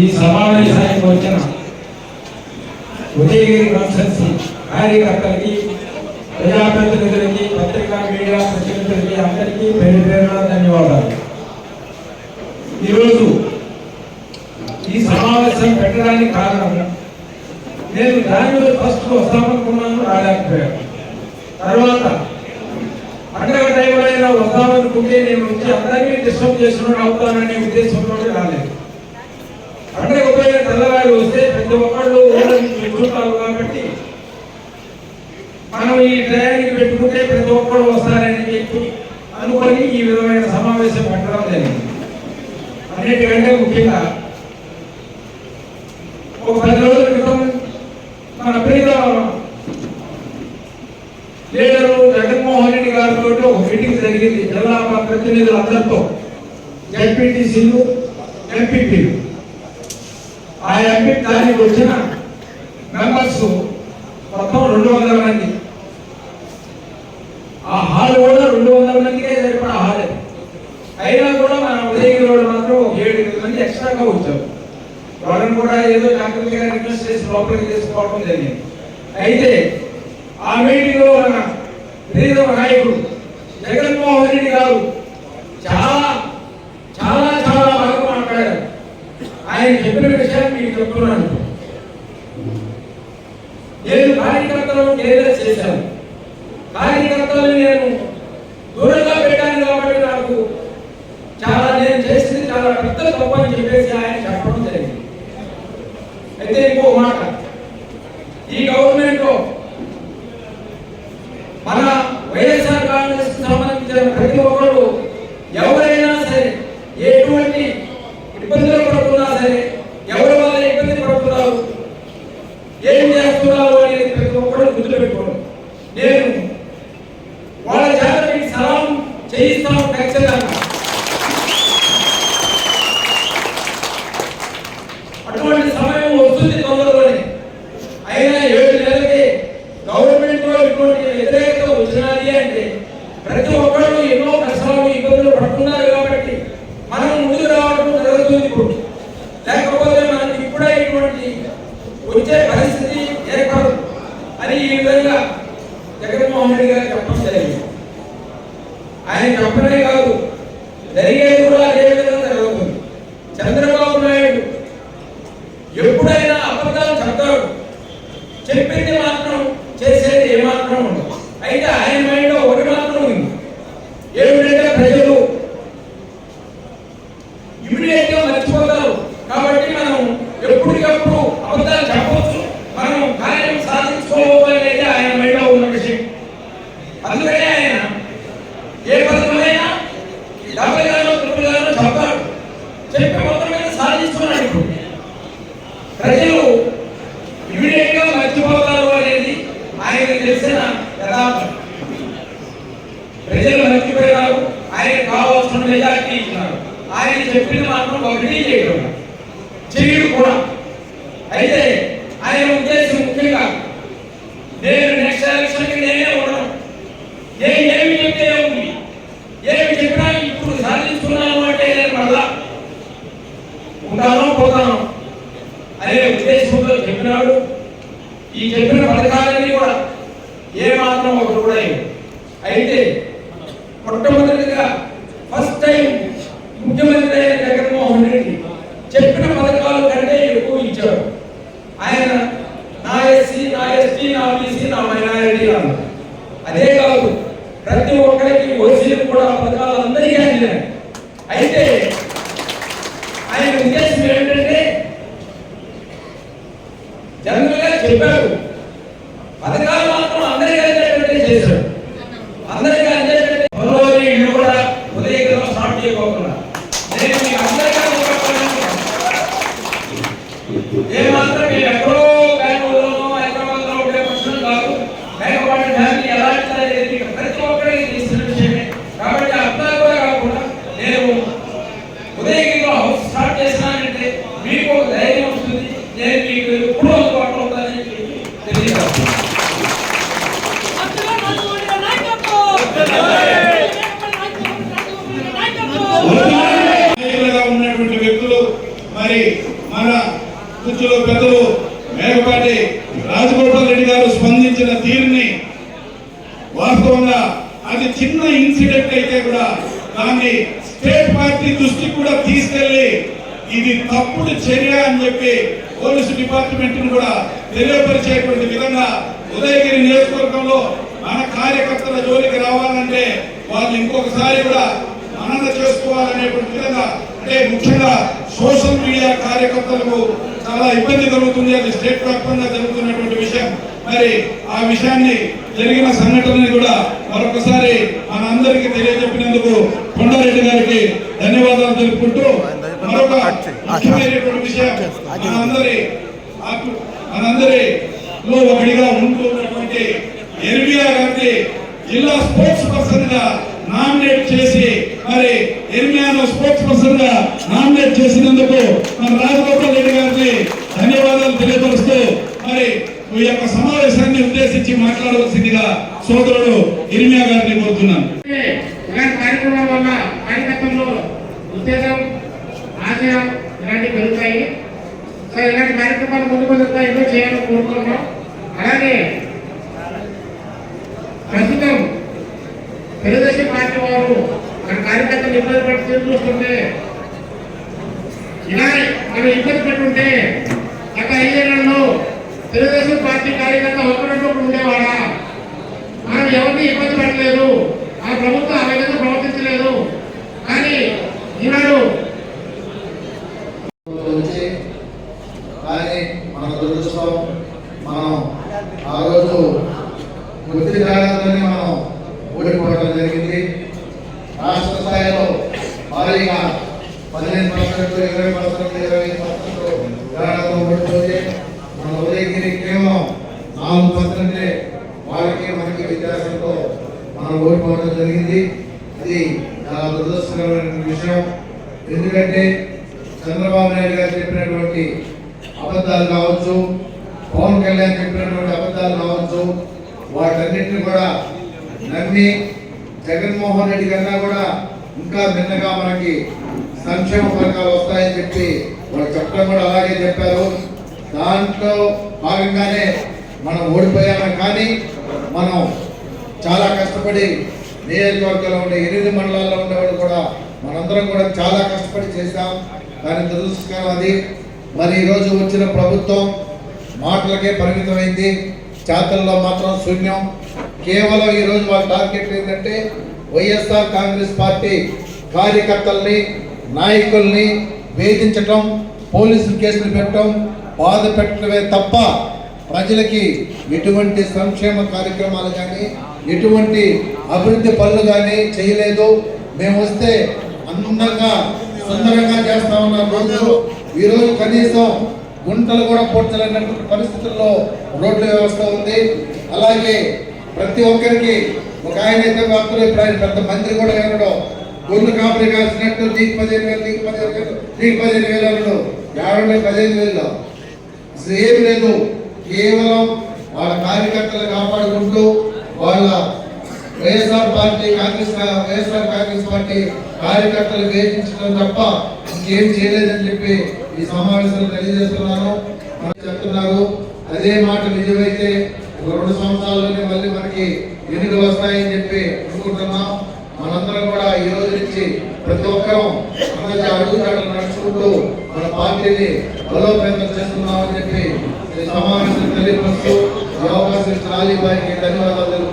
ఈ సమావేశానికి వచ్చిన ఉదయగిరి కాన్సెన్సీ కార్యకర్తలకి ప్రజాప్రతినిధులకి పత్రికా మీడియా ప్రతినిధులకి అందరికీ పేరు పేరున ధన్యవాదాలు. ఈరోజు ఈ సమావేశం పెట్టడానికి కారణం నేను దానిలో ఫస్ట్ వస్తామనుకున్నాను రాలేకపోయాను. తర్వాత పండగ టైంలో అయినా వస్తామనుకుంటే నేను వచ్చి అందరినీ డిస్టర్బ్ చేస్తున్నాడు అవుతాననే ఉద్దేశంతో రాలేదు. పండగ పోయిన తెల్లవాళ్ళు వస్తే పెద్ద ఒక్కళ్ళు చూస్తారు కాబట్టి మనం ఈ ట్రయానికి పెట్టుకుంటే ప్రతి ఒక్కరు వస్తారని చెప్పి అనుకొని ఈ విధమైన సమావేశం పెట్టడం జరిగింది. అన్నిటికంటే ముఖ్యంగా ఒక పది రోజుల క్రితం మన ప్రీత లీడరు జగన్మోహన్ రెడ్డి గారితో ఒక మీటింగ్ జరిగింది. జిల్లా ప్రతినిధులందరితో. జడ్పీటీసీలు ఎంపీపీలు ఆ ఎంపీ దానికి వచ్చిన మెంబర్స్ మొత్తం రెండు వందల మంది. ఆ హాల్ కూడా రెండు వందల మందికే సరిపడా హాలే. అయినా కూడా మన ఉదయగిరి వాళ్ళు మాత్రం ఒక ఏడు ఎనిమిది మంది ఎక్స్ట్రాగా వచ్చారు. వాళ్ళని కూడా ఏదో జాగ్రత్తగా రిక్వెస్ట్ చేసి లోపలికి తీసుకోవడం జరిగింది. అయితే ఆ మీటింగ్లో మన ప్రియతమ నాయకుడు జగన్మోహన్ రెడ్డి గారు చాలా ఆయన చెప్పిన విషయాలు మీకు చెప్తున్నాను నేను కార్యకర్తలను కేంద్ర చేశాను. కార్యకర్తలను నేను దూరంగా పెట్టాను కాబట్టి నాకు చాలా నేను చేసింది చాలా పెద్ద తప్పు అని చెప్పేసి ఆయన చెప్పడం జరిగింది. అయితే ఇంకో మాట. ఈ గవర్నమెంట్లో మన వైఎస్ఆర్ కాంగ్రెస్ సంబంధించిన ప్రతి ఒక్కరు ఎవరైనా సరే ఎటువంటి ఇబ్బందులు పడుతున్నా సరే ఎవరి వల్ల ఇబ్బంది పడుతున్నారు ఏం చేస్తున్నారు అనేది ప్రతి ఒక్కరు గుర్తుపెట్టుకోండి నేను వాళ్ళ చేత మీకు చేయిస్తాము ఖచ్చితంగా అటువంటి సమయం వస్తుంది తొందరలోనే అయినా ఏడు నెలలకి గవర్నమెంట్లో ఇటువంటి వ్యతిరేకత వచ్చినది అంటే ప్రతి ఒక్కరు ఎన్నో కష్టాలు ఇబ్బందులు పడుతున్నారు కాబట్టి మనం ముందుకు రావడం జరుగుతుంది ఇప్పుడు లేకపోతే మనకి ఇప్పుడే ఇటువంటి వచ్చే పరిస్థితి ఏర్పడదు అని ఈ విధంగా జగన్మోహన్ రెడ్డి గారు చెప్పడం జరిగింది ఆయన చెప్పడమే కాదు జరిగేది కూడా అదే విధంగా జరుగుతుంది చంద్రబాబు నాయుడు ఎప్పుడైనా అబద్ధాలు చెప్తాడు చెప్పింది మాత్రం చేసేది ఏమాత్రం ఉండదు అయితే ఆయన మైండ్ ఒకటి మాత్రం ఉంది ఏమిటంటే ప్రజలు ఇమీడియట్గా మర్చిపోతారు కాబట్టి మనం ఎప్పటికప్పుడు అబద్ధాలు చెప్పవచ్చు. మనం కార్యం సాధించుకోవాలనేది ఆయన మైండ్ ఉన్న విషయం. అందుకనే ఆయన ఏ పథకమైనా డెబ్బై గాను తొమ్మిది గాను చెప్తాడు చెప్పి మొత్తం మీద సాధించుకున్నాడు ఇప్పుడు. ప్రజలు ఇమీడియట్గా మర్చిపోతారు అనేది ఆయన తెలిసిన యథార్థం ప్రజలు మర్చిపోయారు ఆయన కావాల్సిన మెజార్టీ ఇచ్చినారు ఆయన చెప్పిన మాత్రం ఒకటి చేయడం చేయడు కూడా అయితే ఆయన ఉద్దేశం ముఖ్యంగా నేను నెక్స్ట్ ఎలక్షన్కి నేనే ఉండను నేను ఏమి చెప్తే ఉంది ఏమి చెప్పినా ఇప్పుడు సాధించుకున్నాను అంటే నేను మళ్ళా ఉంటానో పోతానో అనే ఉద్దేశంతో చెప్పినాడు ఈ చెప్పిన పథకాలన్నీ కూడా ఏ మాత్రం ఒకటి కూడా లేవు. అయితే మొట్టమొదటిగా ఫస్ట్ టైం ముఖ్యమంత్రి అయిన జగన్మోహన్ రెడ్డి చెప్పిన పథకం ఉన్నటువంటి వ్యక్తులు మరి మన కూర్చులో పెద్దలు మేకపాటి రాజగోపాల్ రెడ్డి స్పందించిన తీరుని వాస్తవంగా అది చిన్న ఇన్సిడెంట్ అయితే కూడా దాన్ని స్టేట్ పార్టీ దృష్టికి కూడా తీసుకెళ్ళి ఇది తప్పుడు చర్య అని చెప్పి పోలీసు డిపార్ట్మెంట్ను కూడా తెలియపరిచేటువంటి విధంగా ఉదయగిరి నియోజకవర్గంలో మన కార్యకర్తల జోలికి రావాలంటే వాళ్ళు ఇంకొకసారి కూడా మనన చేసుకోవాలనేటువంటి విధంగా అంటే ముఖ్యంగా సోషల్ మీడియా కార్యకర్తలకు చాలా ఇబ్బంది కలుగుతుంది అది స్టేట్ వ్యాప్తంగా జరుగుతున్నటువంటి విషయం. మరి ఆ విషయాన్ని జరిగిన సంఘటనని కూడా మరొకసారి మనందరికీ తెలియజెప్పినందుకు కొండారెడ్డి గారికి ధన్యవాదాలు తెలుపుకుంటూ మనందరి ఆత్మ- మనందరిలో ఒకటిగా ఉంటూ ఉన్నటువంటి ఎర్మియా గారిని జిల్లా స్పోర్ట్స్ పర్సన్గా నామినేట్ చేసి మరి ఎర్మియాను స్పోర్ట్స్ పర్సన్గా నామినేట్ చేసినందుకు మన రాజగోపాల్ రెడ్డి గారిని ధన్యవాదాలు తెలియపరుస్తూ మరి ఈ యొక్క సమావేశాన్ని ఉద్దేశించి మాట్లాడవలసిందిగా సోదరుడు ఇర్మియా గారిని కోరుతున్నాను. ఇలాంటి వల్ల ఆశయం ఇలాంటివి పెరుగుతాయి సో ఇలాంటి కార్యక్రమాలు ముందు ముందుగా ఎన్నో చేయాలని కోరుకుంటున్నాం. అలాగే ప్రస్తుతం తెలుగుదేశం పార్టీ వారు మన కార్యకర్తలు ఇబ్బంది పడి చూస్తుంటే ఇలా మనం ఇబ్బంది పెట్టుంటే గత ఐదేళ్ళలో తెలుగుదేశం పార్టీ కార్యకర్త ఒకరితో ఉండేవాడా మనం ఎవరిని ఇబ్బంది పెట్టలేదు ఆ ప్రభుత్వం ఆ విధంగా ప్రవర్తించలేదు కానీ ఈనాడు వచ్చి కానీ మన దురదృష్టం మనం ఆ రోజు వృత్తి కారణంగానే మనం ఓడిపోవడం జరిగింది. రాష్ట్ర స్థాయిలో భారీగా పదిహేను పర్సెంట్ ఇరవై పర్సెంట్ ఇరవై ఐదు పర్సెంట్ తేడాతో ఓడిపోతే మన ఉదయగిరి కేవలం నాలుగు పర్సెంటే వాళ్ళకి మనకి వ్యత్యాసంతో మనం ఓడిపోవడం జరిగింది. అది చాలా దురదృష్టకరమైన విషయం. ఎందుకంటే చంద్రబాబు నాయుడు గారు చెప్పినటువంటి అబద్ధాలు కావచ్చు పవన్ కళ్యాణ్ చెప్పినటువంటి అబద్ధాలు కావచ్చు వాటన్నిటిని కూడా నమ్మి జగన్మోహన్ రెడ్డి కన్నా కూడా ఇంకా భిన్నగా మనకి సంక్షేమ పథకాలు వస్తాయని చెప్పి వాళ్ళు చెప్పడం కూడా అలాగే చెప్పారు. దాంట్లో భాగంగానే మనం ఓడిపోయాము కానీ మనం చాలా కష్టపడి నియోజకవర్గంలో ఉండే ఎనిమిది మండలాల్లో ఉండేవాళ్ళు కూడా మనందరం కూడా చాలా కష్టపడి చేశాం. దాని దురదృష్టకరం అది. మరి ఈరోజు వచ్చిన ప్రభుత్వం మాటలకే పరిమితమైంది. చేతల్లో మాత్రం శూన్యం. కేవలం ఈరోజు వాళ్ళ టార్గెట్ ఏంటంటే వైఎస్ఆర్ కాంగ్రెస్ పార్టీ కార్యకర్తల్ని నాయకుల్ని వేధించటం పోలీసులు కేసులు పెట్టడం బాధ పెట్టడమే తప్ప ప్రజలకి ఎటువంటి సంక్షేమ కార్యక్రమాలు కానీ ఎటువంటి అభివృద్ధి పనులు కానీ చేయలేదు. మేము వస్తే అందంగా సుందరంగా చేస్తా ఉన్న రోజు ఈరోజు కనీసం గుంటలు కూడా పూడ్చలేనటువంటి పరిస్థితుల్లో రోడ్ల వ్యవస్థ ఉంది. అలాగే ప్రతి ఒక్కరికి ఒక ఆయన అయితే మాత్రం ఇప్పుడు ఆయన పెద్ద మంత్రి కూడా ఏమడం గొర్రెలు కాపరి కాల్సినట్టు నీకు పదిహేను వేలు నీకు పదిహేను వేలు నీకు పదిహేను వేలు అనడు యాభై పదిహేను వేలు. అసలు ఏం లేదు. కేవలం వాళ్ళ కార్యకర్తలు కాపాడుకుంటూ వాళ్ళ YSR party Congress YSR Congress party కార్యకర్తలు వేధించడం తప్ప ఇంకేం చేయలేదని చెప్పి ఈ సమావేశంలో తెలియజేస్తున్నాను. చెప్తున్నారు అదే మాట నిజమైతే ఒక రెండు సంవత్సరాల్లోనే మళ్ళీ మనకి ఎన్నికలు వస్తాయని చెప్పి అనుకుంటున్నాం. మనందరం కూడా ఈ రోజు నుంచి ప్రతి ఒక్కరం అందరి అడుగుజాడలు నడుచుకుంటూ మన పార్టీని బలోపేతం చేస్తున్నామని చెప్పి ఈ సమావేశం తెలియపరుస్తూ ఈ అవకాశం ఖాళీ అలీబాయికి ధన్యవాదాలు